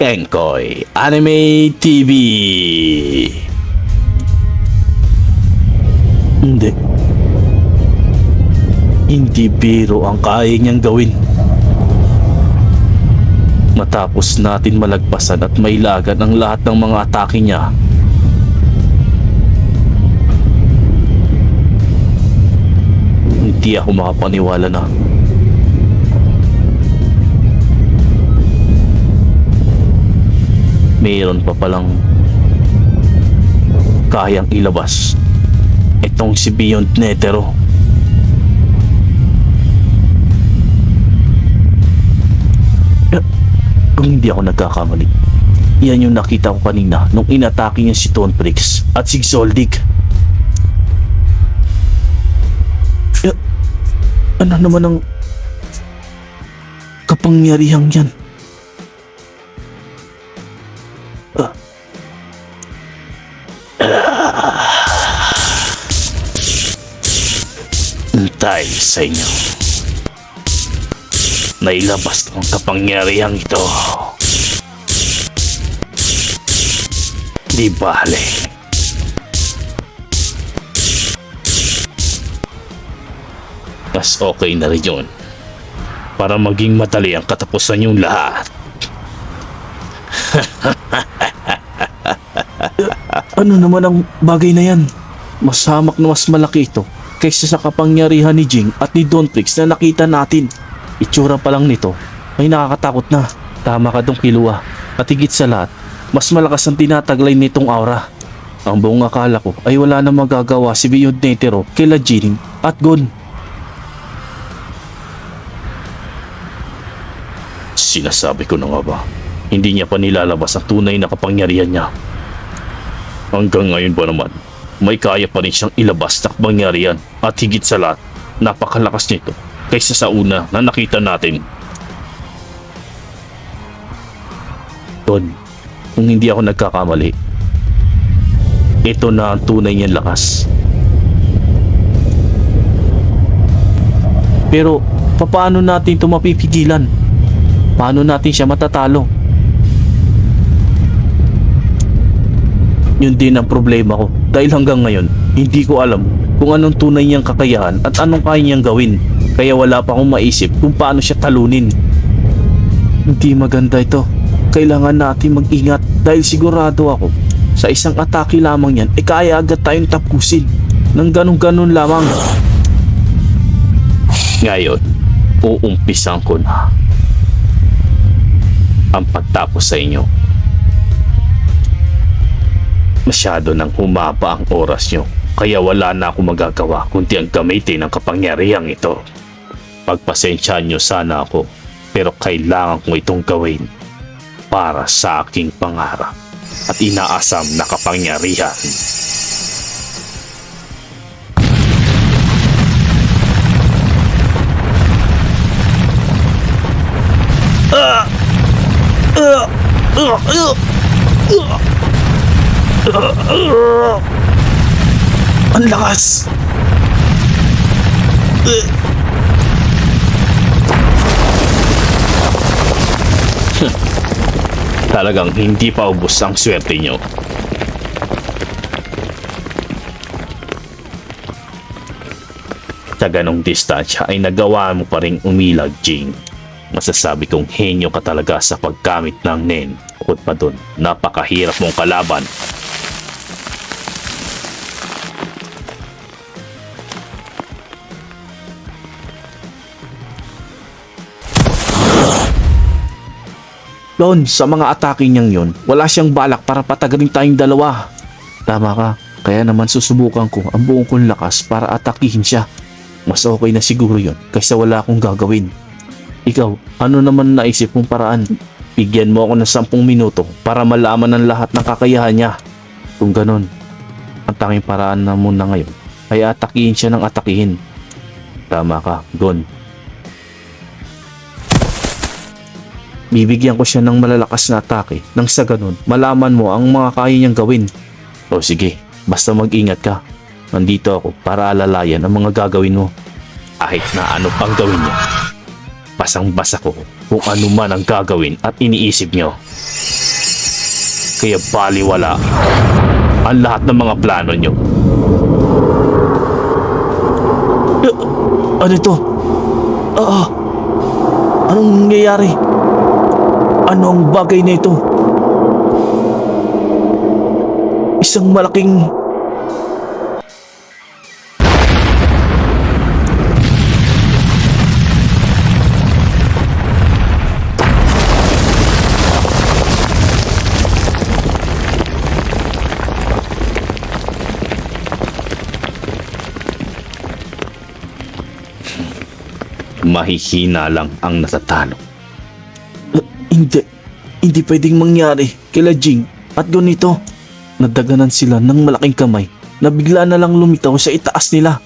Engkoy Anime TV. Hindi. Hindi biro ang kaya niyang gawin. Matapos natin malagpasan at mailagan ang lahat ng mga atake niya, hindi ako makapaniwala na mayroon pa palang kayang ilabas itong si Beyond Netero. Eh, Kung hindi ako nagkakamali, yan yung nakita ko kanina nung inatake niya si Tonprix at si Zoldyck. Eh, ano naman ang kapangyarihang yan? Sa inyo. Nailabas ko ang kapangyarihan ito. Di bale. Mas okay na rin yun. Para maging madali ang katapusan yung lahat. ano naman ang bagay na yan? Masamak na mas malaki ito kaysa sa kapangyarihan ni Jing at ni Don Prix na nakita natin. Itsura pa lang nito ay nakakatakot na. Tama ka dong kilua. At higit sa lahat, mas malakas ang tinataglay nitong aura. Ang buong akala ko ay wala na magagawa si Beyond Netero kila Jing at Gon. Sinasabi ko na nga ba, hindi niya pa nilalabas ang tunay na kapangyarihan niya. Hanggang ngayon ba naman, may kaya pa rin siyang ilabas na kapangyarihan at higit sa lahat, napakalakas nito kaysa sa una na nakita natin. Don, kung hindi ako nagkakamali, ito na ang tunay niyang lakas. Pero, paano natin ito mapipigilan? Paano natin siya matatalo? Yun din ang problema ko dahil hanggang ngayon hindi ko alam kung anong tunay niyang kakayahan at anong kaya niyang gawin kaya wala pa akong maisip kung paano siya talunin. Hindi maganda ito. Kailangan natin mag-ingat dahil sigurado ako sa isang atake lamang yan eh kaya agad tayong tapusin ng ganun-ganun lamang. Ngayon, uumpisan ko na ang pagtapos sa inyo. Masyado nang humaba ang oras nyo, kaya wala na akong magagawa kundi ang gamitin ang kapangyarihang ito. Pagpasensyaan nyo sana ako, pero kailangan ko itong gawin para sa aking pangarap at inaasam na kapangyarihan. Ang lakas! Talagang hindi pa ubos ang swerte nyo. Sa ganong distansya ay nagawa mo pa rin umilag, Jing. Masasabi kong henyo ka talaga sa paggamit ng nen. Bukod pa dun, napakahirap mong kalaban. Don, sa mga atake niyang yon, wala siyang balak para patagalin tayong dalawa. Tama ka, kaya naman susubukan ko ang buong kong lakas para atakihin siya. Mas okay na siguro yon kaysa wala akong gagawin. Ikaw, ano naman naisip mong paraan? Bigyan mo ako ng 10 minuto para malaman ng lahat ng kakayahan niya. Kung ganon, ang tanging paraan na muna ngayon ay atakihin siya ng atakihin. Tama ka, Gon. Bibigyan ko siya ng malalakas na atake nang sa ganun malaman mo ang mga kaya niyang gawin. O sige, basta mag-ingat ka. Nandito ako para alalayan ang mga gagawin mo. Kahit na ano pang gawin niya. Basang-basa ko kung ano man ang gagawin at iniisip nyo. Kaya baliwala ang lahat ng mga plano nyo. Eh, ano ito? Ah, anong nangyayari? Ano ang bagay na ito? Isang malaking... Mahihina lang ang natatalo. Hindi. Hindi pwedeng mangyari kila Jing at ganito. Nadaganan sila ng malaking kamay na bigla na lang lumitaw sa itaas nila.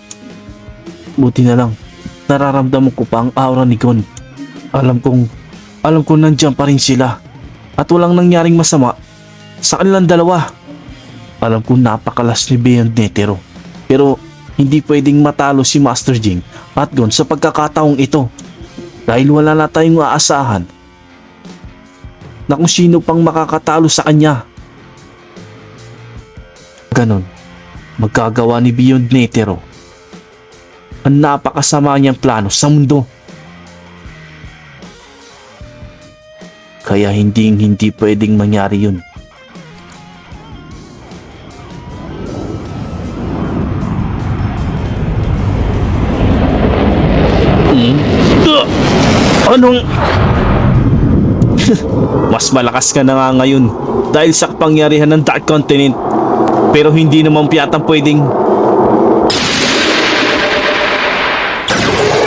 Buti na lang, nararamdaman ko pa ang aura ni Gon. Alam kong, alam kong nandyan pa rin sila. At walang nangyaring masama sa kanilang dalawa. Alam kong napakalas ni Beyond Netero. Pero hindi pwedeng matalo si Master Jing at Gon sa pagkakataong ito. Dahil wala na tayong aasahan na kung sino pang makakatalo sa kanya. Ganon, magkagawa ni Beyond Netero ang napakasama niyang plano sa mundo. Kaya hindi hindi pwedeng mangyari yun. Hmm? Anong... Mas malakas ka na nga ngayon dahil sa kapangyarihan ng Dark Continent. Pero hindi naman piyatang pwedeng...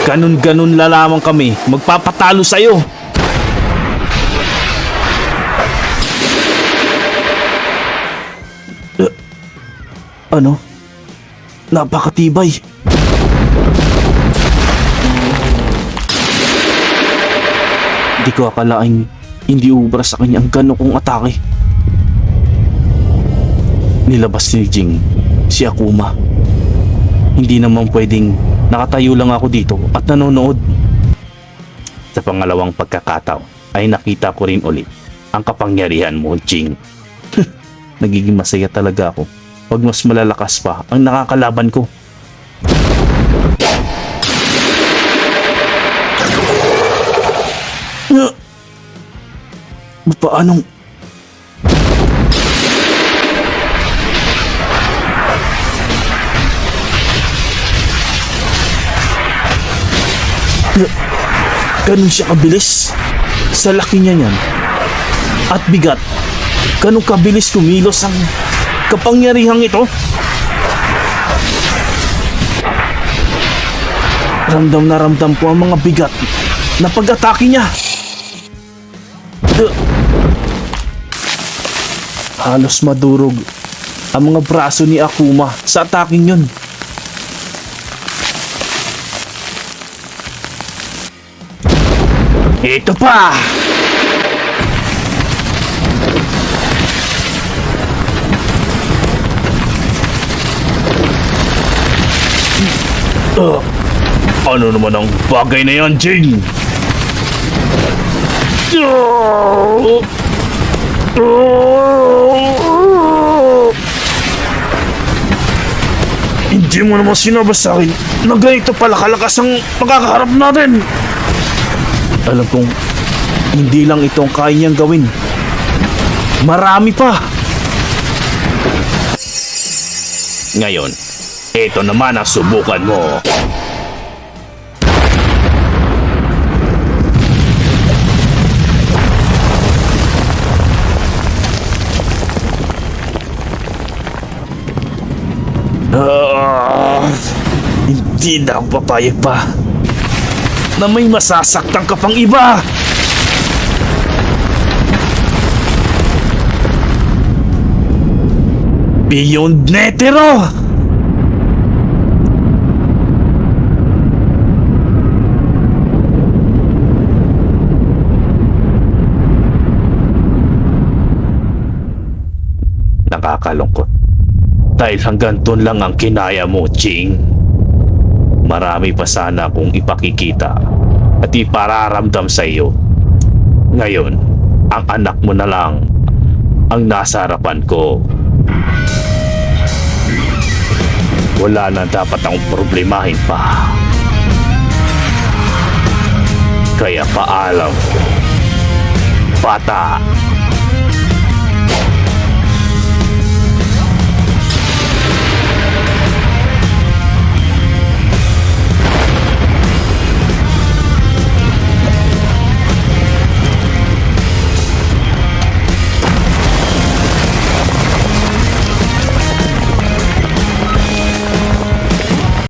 Ganun-ganun la lamang kami magpapatalo sa'yo. Eh, ano? Napakatibay. Hindi ko akalaing hindi ubra sa kanya ang gano'n kong atake. Nilabas ni Jing si Akuma. Hindi naman pwedeng nakatayo lang ako dito at nanonood. Sa pangalawang pagkakataon ay nakita ko rin ulit ang kapangyarihan mo, Jing. Nagiging masaya talaga ako pag mas malalakas pa ang nakakalaban ko. Paanong... Ganun siya kabilis. Sa laki niya niyan. At bigat. Ganun kabilis kumilos ang kapangyarihang ito. Ramdam na ramdam ko ang mga bigat na pag-atake niya. Halos madurog ang mga braso ni Akuma sa ataking yun. Ito pa! Uh, ano naman ang bagay na yan, Jing? Hindi mo naman sinabi sa akin na ganito pala kalakas ang makakaharap natin. Alam kong hindi lang ito ang kaya niyang gawin. Marami pa. Ngayon, ito naman ang subukan mo. Hindi na ako papayag pa na may masasaktan ka pang iba. Beyond Netero! Nakakalungkot. Dahil hanggang doon lang ang kinaya mo, Ching. Marami pa sana akong ipakikita at ipararamdam sa iyo. Ngayon, ang anak mo na lang ang nasa harapan ko. Wala na dapat akong problemahin pa. Kaya paalam. Bata.